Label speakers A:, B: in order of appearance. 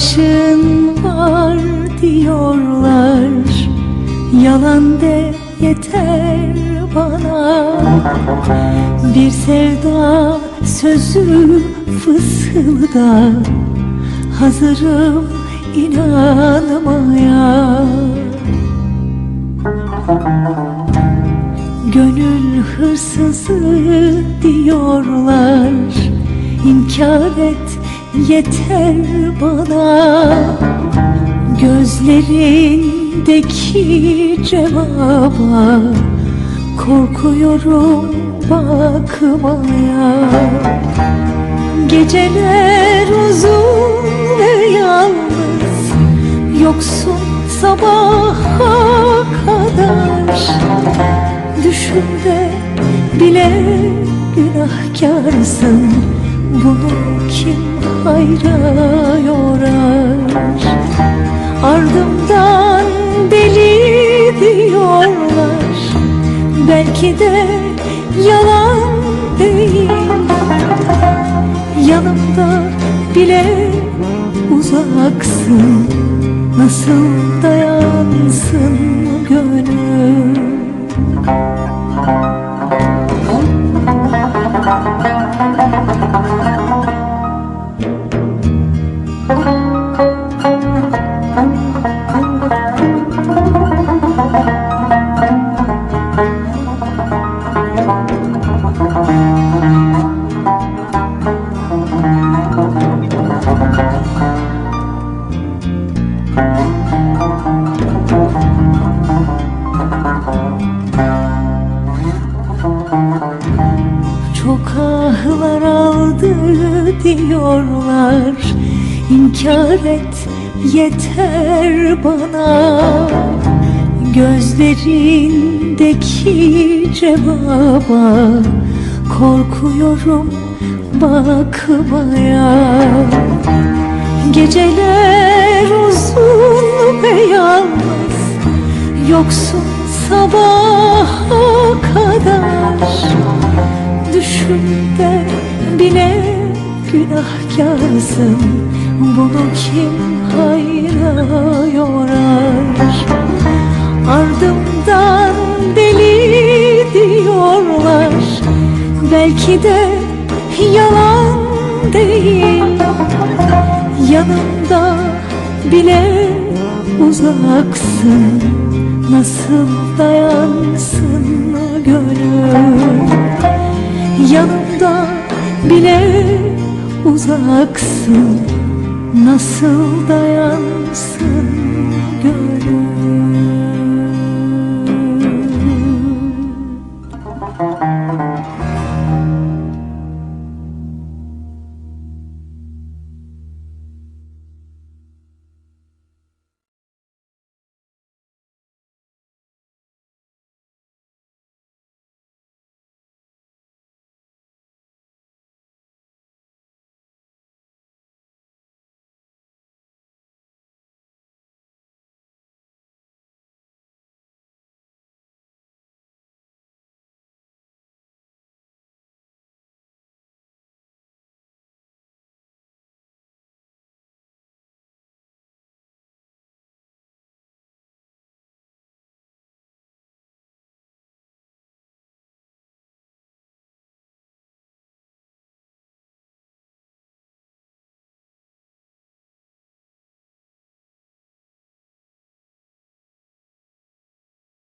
A: aşığın var diyorlar. Yalan de yeter bana. Bir sevda sözü fısılda. Hazırım inanmaya. Gönül hırsızı diyorlar. İnkar et yeter bana Gözlerindeki cevaba. Korkuyorum bakmaya. Geceler uzun ve yalnız. Yoksun sabaha kadar. Düşümde bile günahkarsın Bunu kim hayra yorar Ardımdan deli diyorlar. Belki de yalan değil. Yanımda bile uzaksın. Nasıl dayansın gönül Çok diyorlar İnkar et yeter bana. Gözlerindeki cevaba Korkuyorum bakmaya. Geceler uzun ve yalnız Yoksun sabaha kadar günahkarsın Bunu kim hayra yorar? Ardımdan deli diyorlar. Belki de yalan değil. Yanımda bile uzaksın. Nasıl dayansın gönül? Yanımda bile uzaksın Nasıl dayansın